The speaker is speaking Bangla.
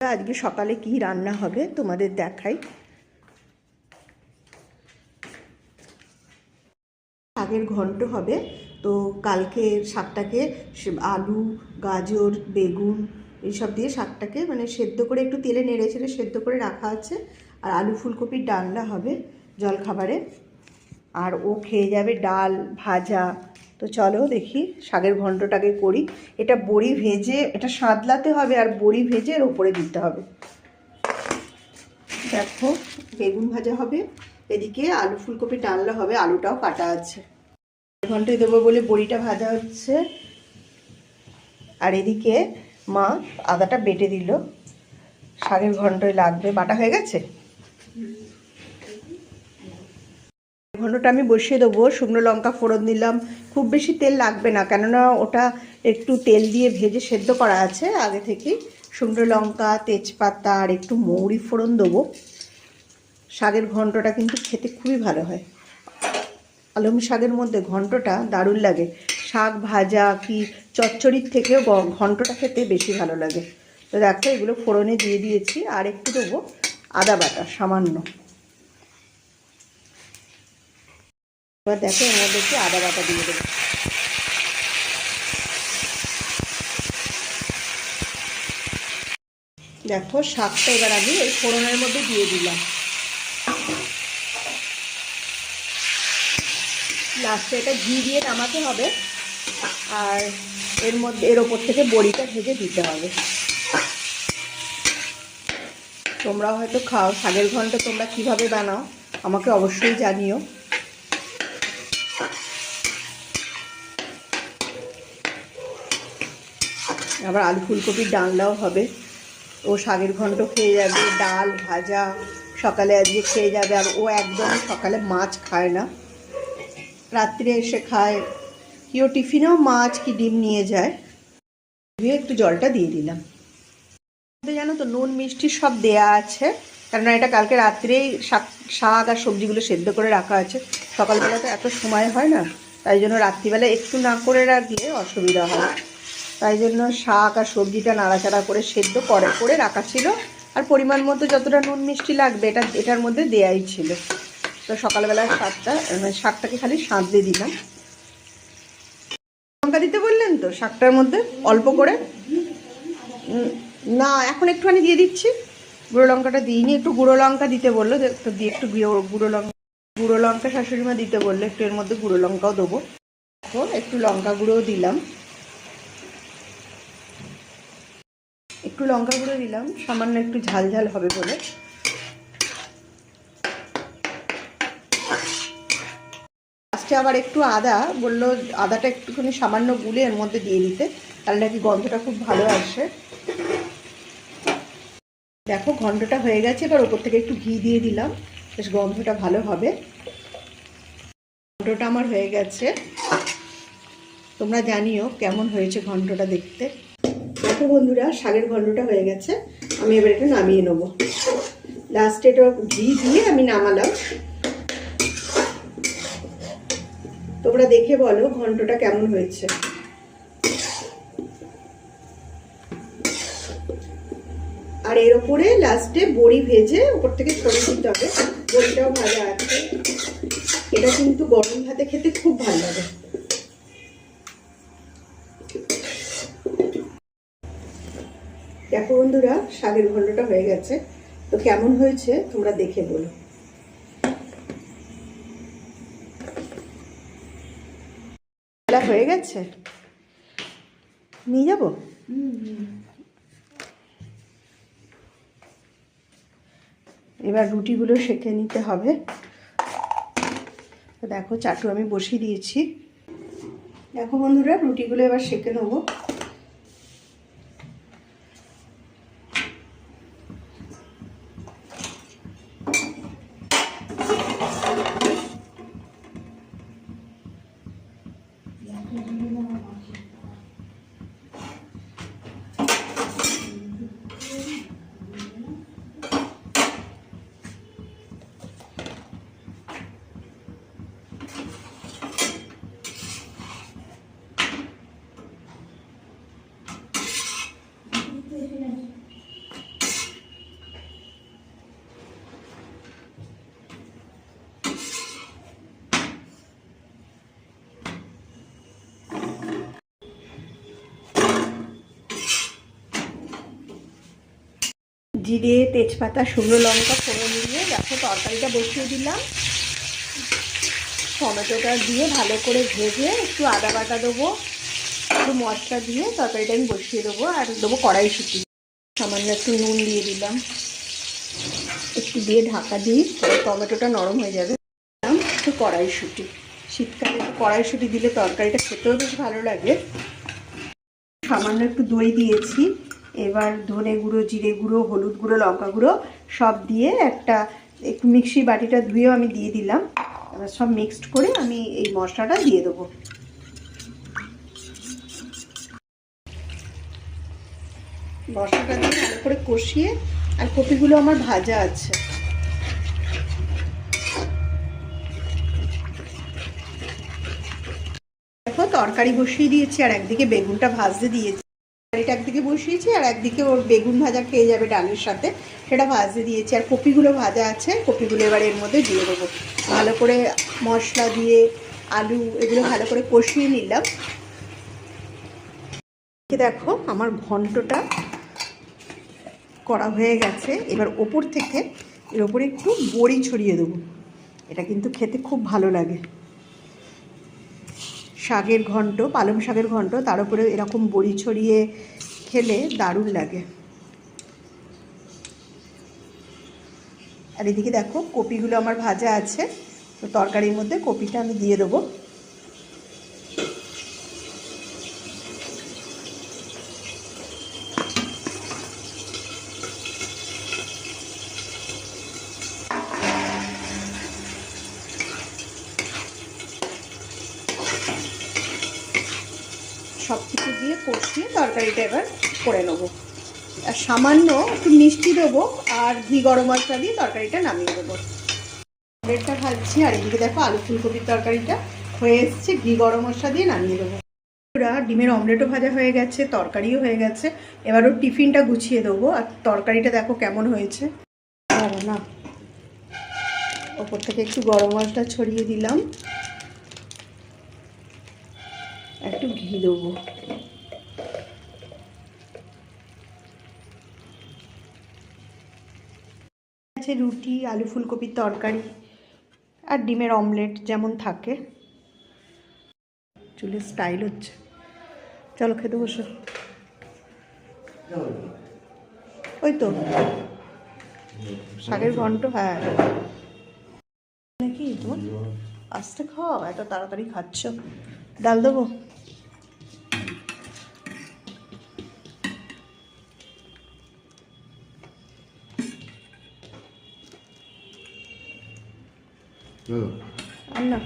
আজকে সকালে কি রান্না হবে তোমাদের দেখাই। শাকের ঘন্ট হবে, তো কালকে শাকটাকে আলু, গাজর, বেগুন এইসব দিয়ে শাকটাকে মানে সেদ্ধ করে একটু তেলে নেড়ে চেড়ে সেদ্ধ করে রাখা আছে। আর আলু ফুলকপির ডালনা হবে জলখাবারে। আর ও খেয়ে যাবে ডাল, ভাজা তো চলো দেখি, শাকের ঘন্টটাকে করি। এটা বড়ি ভেজে, এটা সাঁতলাতে হবে আর বড়ি ভেজে এর ওপরে দিতে হবে। দেখো, বেগুন ভাজা হবে, এদিকে আলু ফুলকপি ডালনা হবে, আলুটাও কাটা আছে। ঘন্টায় দেবো বলে বড়িটা ভাজা হচ্ছে। আর এদিকে মা আদাটা বেটে দিল। শাকের ঘন্টয় লাগবে। বাটা হয়ে গেছে? ঘন্টটা আমি বসিয়ে দেবো, শুকনো লঙ্কা ফোড়ন দিলাম। খুব বেশি তেল লাগবে না, কেননা ওটা একটু তেল দিয়ে ভেজে সেদ্ধ করা আছে। আগে থেকেই শুকনো লঙ্কা, তেজপাতা আর একটু মৌরি ফোড়ন দেবো। শাকের ঘন্টটা কিন্তু খেতে খুবই ভালো হয়। আলম শাকের মধ্যে ঘন্টটা দারুণ লাগে। শাক ভাজা কি চচ্চড়ির থেকেও ঘন্টটা খেতে বেশি ভালো লাগে। তো দেখো, এগুলো ফোড়নে দিয়ে দিয়েছি। আর একটু দেবো আদা বাটা, সামান্য। এবার দেখো এর মধ্যে একটু আদা বাটা দিয়ে দেবো। দেখো শাকটা এবার আমি ওই ফোড়নের মধ্যে দিয়ে দিলাম। লাস্টে এটা ঘি দিয়ে নামাতে হবে, আর এর মধ্যে, এর ওপর থেকে বড়িটা ভেজে দিতে হবে। তোমরা হয়তো খাও, শাকের ঘণ্টা তোমরা কীভাবে বানাও, আমাকে অবশ্যই জানিও। আবার আলু ফুলকপির ডালনাও হবে। ও শাকের ঘন্ট খেয়ে যাবে, ডাল, ভাজা, সকালে আজকে খেয়ে যাবে, আর ও একদম সকালে মাছ খায় না। রাত্রে এসে খায়। কেউ টিফিনেও মাছ কি ডিম নিয়ে যায়। দিয়ে একটু জলটা দিয়ে দিলাম। জানো তো, নুন, মিষ্টি সব দেয়া আছে। কেননা এটা কালকে রাত্রেই শাক শাক আর সবজিগুলো সেদ্ধ করে রাখা আছে। সকালবেলা তো এত সময় হয় না, তাই জন্য রাত্রিবেলা একটু না করে রাখলে অসুবিধা হয়। তাই জন্য শাক আর সবজিটা নাড়াচাড়া করে সেদ্ধ করে করে রাখা ছিল। আর পরিমাণ মতো যতটা নুন মিষ্টি লাগবে, এটা, এটার মধ্যে দেয়াই ছিল। তো সকালবেলা শাকটা মানে শাকটাকে খালি সাঁতলে দিলাম। লঙ্কা দিতে বললেন তো শাকটার মধ্যে অল্প করে? না, এখন একটুখানি দিয়ে দিচ্ছি। গুঁড়ো লঙ্কাটা দিইনি, একটু গুঁড়ো লঙ্কা দিতে বলল একটু দিয়ে একটু গুঁড়ো লঙ্কা গুঁড়ো লঙ্কা শাশুড়ি মা দিতে বলল, একটু এর মধ্যে গুঁড়ো লঙ্কাও দেবো। এখন একটু লঙ্কা গুঁড়োও দিলাম। একটু লঙ্কা গুঁড়ো দিলাম, সামান্য একটু ঝাল ঝাল হবে বলে। লাস্টে আবার একটু আদা, বলল আদাটা একটুখানি সামান্য গুলে এর মধ্যে দিয়ে দিতে, তাহলে নাকি গন্ধটা খুব ভালো আসে। দেখো ঘন্টটা হয়ে গেছে, এবার ওপর থেকে একটু ঘি দিয়ে দিলাম, বেশ গন্ধটা ভালো হবে। ঘন্টটা আমার হয়ে গেছে। তোমরা জানিও কেমন হয়েছে ঘন্টটা দেখতে। দেখো বন্ধুরা, শাকের ঘন্টটা হয়ে গেছে। আমি এবার এটা নামিয়ে নেব। লাস্টে এটা ঘি দিয়ে আমি নামালাম। তোমরা দেখে বলো ঘন্টটা কেমন হয়েছে। আর এর ওপরে লাস্টে বড়ি ভেজে, ওপর থেকে ছড়িয়ে দিতে হবে। বড়িটাও ভাজা আছে। এটা কিন্তু গরম ভাতে খেতে খুব ভালো লাগে। দেখো বন্ধুরা, শাকের ঘন্টটা হয়ে গেছে। তো কেমন হয়েছে তোমরা দেখে বলো হয়ে গেছে? নিয়ে যাব? এবার রুটিগুলো সেঁকে নিতে হবে। তো দেখো, চাটু আমি বসিয়ে দিয়েছি। দেখো বন্ধুরা, রুটিগুলো এবার সেঁকে নেব। জিরে, তেজপাতা, শুকনো লঙ্কা ফোড়ন দিয়ে দেখো তরকারিটা বসিয়ে দিলাম। টমেটোটা দিয়ে ভালো করে ভেজে একটু আদা বাটা দেবো। একটু মশলা দিয়ে তরকারিটা আমি বসিয়ে দেবো আর দেবো কড়াইশুঁটি। সামান্য একটু নুন দিয়ে দিলাম। একটু দিয়ে ঢাকা দিই টমেটোটা নরম হয়ে যাবে। একটু কড়াইশুঁটি। শীতকালে একটু কড়াইশুঁটি দিলে তরকারিটা খেতেও বেশ ভালো লাগে। সামান্য একটু দই দিয়েছি। এবার ধনে গুঁড়ো, জিরে গুঁড়ো, হলুদ গুঁড়ো, লঙ্কা গুঁড়ো সব দিয়ে একটা একটু মিক্সি বাটিটা ধুয়েও আমি দিয়ে দিলাম। এবার সব মিক্সড করে আমি এই মশলাটা দিয়ে দেবো। মশলাটা দিয়ে ভালো করে কষিয়ে আর কপিগুলো আমার ভাজা আছে। দেখো তরকারি বসিয়ে দিয়েছি আর একদিকে বেগুনটা ভাজতে দিয়েছি। তরকারিটা একদিকে বসিয়েছি আর একদিকে ওর বেগুন ভাজা খেয়ে যাবে ডালের সাথে। সেটা ভাজতে দিয়েছি আর কপিগুলো ভাজা আছে, কপিগুলো এবার এর মধ্যে দিয়ে দেবো। ভালো করে মশলা দিয়ে আলু এগুলো ভালো করে কষিয়ে নিলাম। দেখো আমার ঘন্টটা করা হয়ে গেছে। এবার ওপর থেকে এর ওপরে একটু বড়ি ছড়িয়ে দেবো। এটা কিন্তু খেতে খুব ভালো লাগে। শাকের ঘন্ট, পালং শাকের ঘন্ট, তার উপরে এরকম বড়ি ছড়িয়ে খেলে দারুণ লাগে। আর এদিকে দেখো, কপিগুলো আমার ভাজা আছে। তো তরকারির মধ্যে কপিটা আমি দিয়ে দেবো। সব কিছু দিয়ে কষিয়ে তরকারিটা এবার করে নেব। আর সামান্য একটু মিষ্টি দেবো আর ঘি গরম মশলা দিয়ে তরকারিটা নামিয়ে দেবো। ব্রেডটা ভাজছি, আর এদিকে দেখো আলু ফুলকপির তরকারিটা হয়ে এসছে, ঘি গরম মশলা দিয়ে নামিয়ে দেবো। ডিমের অমলেটও ভাজা হয়ে গেছে, তরকারিও হয়ে গেছে। এবার ওর টিফিনটা গুছিয়ে দেবো, আর তরকারিটা দেখো কেমন হয়েছে। না, ওপর থেকে একটু গরম মশলা ছড়িয়ে দিলাম একটু ঘি দেবো। আছে রুটি, আলু ফুলকপির তরকারি আর ডিমের অমলেট যেমন থাকে। চুলের স্টাইল হচ্ছে। চলো খেতে বসো। ওই তো। শাকের ঘন্ট হ্যাঁ। নাকি তোমার? আসতে খাও এত তাড়াতাড়ি খাচ্ছ। ডাল দেবো? আর না